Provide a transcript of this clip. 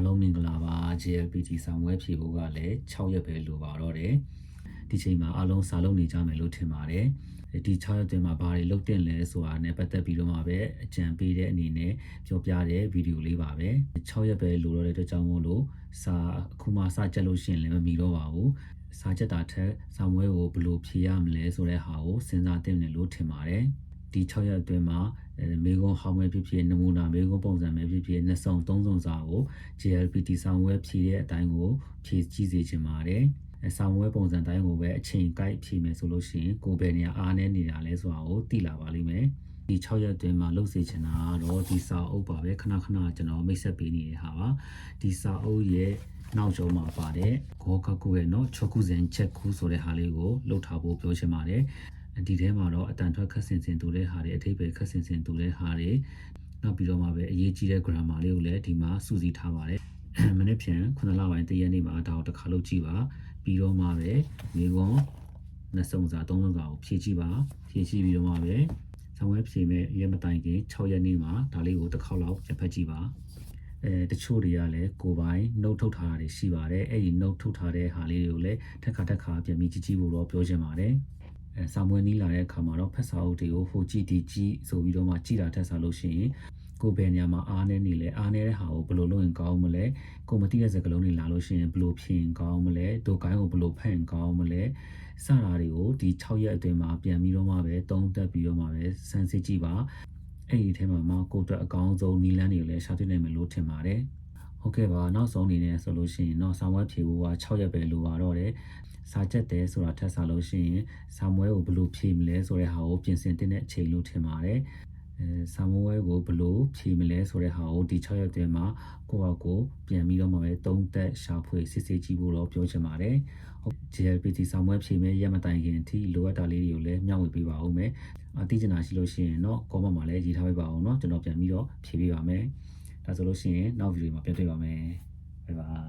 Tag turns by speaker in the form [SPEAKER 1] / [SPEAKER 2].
[SPEAKER 1] အားလုံးမင်္ဂလာပါ JLPT ဆောင်ဝဲဖြေဖို့ကလည်း6ရက်ပဲလိုပါတော့တယ်ဒီချိန်မှာအားလုံးစာလုပ်နေကြမယ်လို့ထင်ပါတယ်ဒီ6ရက်တွင်မှာဘာတွေလုပ်တင်လဲဆိုတာနဲ့ပတ်သက်ပြီးတော့မှပဲအကြံပေးတဲ့အနေနဲ့ပြောပြတဲ့ဗီဒီယိုလေးပါပဲ6ရက်ပဲလိုတော့တဲ့အတွက်ကြောင့်မို့လို့စာအခုမှစကြက်လို့ရှရင်လည်းမမီတော့ပါဘူးစာကြက်တာထက်စာမွဲကိုဘယ်လိုဖြေရမလဲဆိုတဲ့ဟာကိုစဉ်းစားသင့်တယ်လို့ထင်ပါတယ်ဒီ6ရက်အတွင်းမှာအဲ မေကွန်ဟောင်းမဲဖြစ်ဖြစ်နမူနာမေကွန်ပုံစံမဲဖြစ်ဖြစ်နှစ်စုံသုံးစုံစာကို JLPT ဆောင်ဝဲဖြည့်တဲ့အတိုင်းကိုဖြည့်ကြည့်စေချင်ပါတယ်အဲဆောင်ဝဲပုံစံတိုင်းကိုပဲအချိန်ကိုက်ဖြည့်မယ်ဆိုလို့ရှိရင်ကိုယ်ပဲနေရာအားနေနေတာလဲဆိုတာကိုသိလာပါလိမ့်မယ်ဒီ6ရက်အတွင်းမှာလှုပ်စေချင်တာကတော့ဒီစာအုပ်ပါပဲခဏခဏကျွန်တော်မိတ်ဆက်ပေးနေတဲ့ဟာပါဒီစာအုပ်ရဲ့နောက်ကျောမှာပါတဲ့ဂေါကကုရဲ့နော်ချောကုဇန်ချက်ခုဆိုတဲ့ဟာလေးကိုလှုပ်ထားဖို့ပြောချင်ပါတယ် ဒီထဲမှာတော့အတန်ထွက်ခက်ဆင်ဆင်တူတဲ့ဟာတွေအထိပ္ပယ်ခက်ဆင်ဆင်တူတဲ့ဟာတွေနောက်ပြီးတော့မှပဲအရေးကြီးတဲ့ grammar လေးကိုလည်းဒီမှာစုစည်းထားပါတယ်မနေ့ပြန်ခုနလပိုင်းတရက်နေ့မှာဒါကိုတစ်ခါလုပ်ကြည့်ပါပြီးတော့မှပဲမိကွန်နှစ်စုံစာသုံးစုံစာကိုဖြည့်ကြည့်ပါဖြည့်ကြည့်ပြီးတော့မှပဲဆောင်းဝဲဖြည့်မဲ့ရက်မတိုင်ခင်6ရက်နေ့မှာဒါလေးကိုတစ်ခေါက်လောက်ချက်ဖက်ကြည့်ပါအဲတချို့တွေကလည်းကိုယ်ပိုင်နှုတ်ထုတ်ထားတာတွေရှိပါတယ်အဲ့ဒီနှုတ်ထုတ်ထားတဲ့ဟာလေးတွေကိုလည်းတစ်ခါတစ်ခါပြန်ပြီးကြည့်ကြည့်ဖို့တော့ပြောချင်ပါတယ်အဲ စာမွေးနီးလာတဲ့အခါမှာတော့ဖက်စာအုပ်တွေကိုဟိုကြည့်ဒီကြည့်ဆိုပြီးတော့မှကြည့်တာထက်စားလို့ရှိရင်ကိုယ်ပဲနေရာမှာအားနေနေလဲအားနေတဲ့ဟာကိုဘယ်လိုလုပ်ရင်ကောင်းမလဲကိုမသိတဲ့စကားလုံးတွေလာလို့ရှိရင်ဘယ်လိုဖြေရင်ကောင်းမလဲဒုကိုင်းကိုဘယ်လိုဖတ်ရင်ကောင်းမလဲစတာတွေကိုဒီ6ရက်အတွင်းမှာပြန်ပြီးတော့မှပဲတုံးတက်ပြီးတော့မှပဲစမ်းစစ်ကြည့်ပါအဲ့ဒီထဲမှာမှကိုယ့်အတွက်အကောင်းဆုံးနီလန်းတွေကိုလည်းရှာတွေ့နိုင်မယ်လို့ထင်ပါတယ်ဟုတ်ကဲ့ပါနောက်ဆုံးအနေနဲ့ဆိုလို့ရှိရင်တော့ဆောင်းဝဲဖြေဖို့က6ရက်ပဲလိုပါတော့တယ် စာချက်တယ်ဆိုတာထပ်စားလို့ရှိရင်စာမွဲကိုဘယ်လိုဖြေမလဲဆိုတဲ့ဟာကိုပြင်ဆင်တဲ့အချိန်လို့ထင်ပါတယ်အဲစာမွဲကိုဘယ်လိုဖြေမလဲဆိုတဲ့ဟာကိုဒီ6ရက်တွင်းမှာကိုယ့်အကိုပြန်ပြီးတော့မှပဲသုံးသက်ရှာဖွေစစ်ဆေးကြည့်ဖို့တော့ပြောချင်ပါတယ်ဟုတ် JLPT စာမွဲဖြေမဲ့ရက်မတိုင်ခင်အထိလိုအပ်တာလေးတွေကိုလည်းမျှဝေပေးပါဦးမယ်အသိချင်တာရှိလို့ရှိရင်တော့ comment မှာလည်းရေးထားပေးပါအောင်เนาะကျွန်တော်ပြန်ပြီးတော့ဖြေပေးပါမယ်ဒါဆိုလို့ရှိရင်နောက်ဗီဒီယိုမှာပြန်တွေ့ပါမယ် Bye bye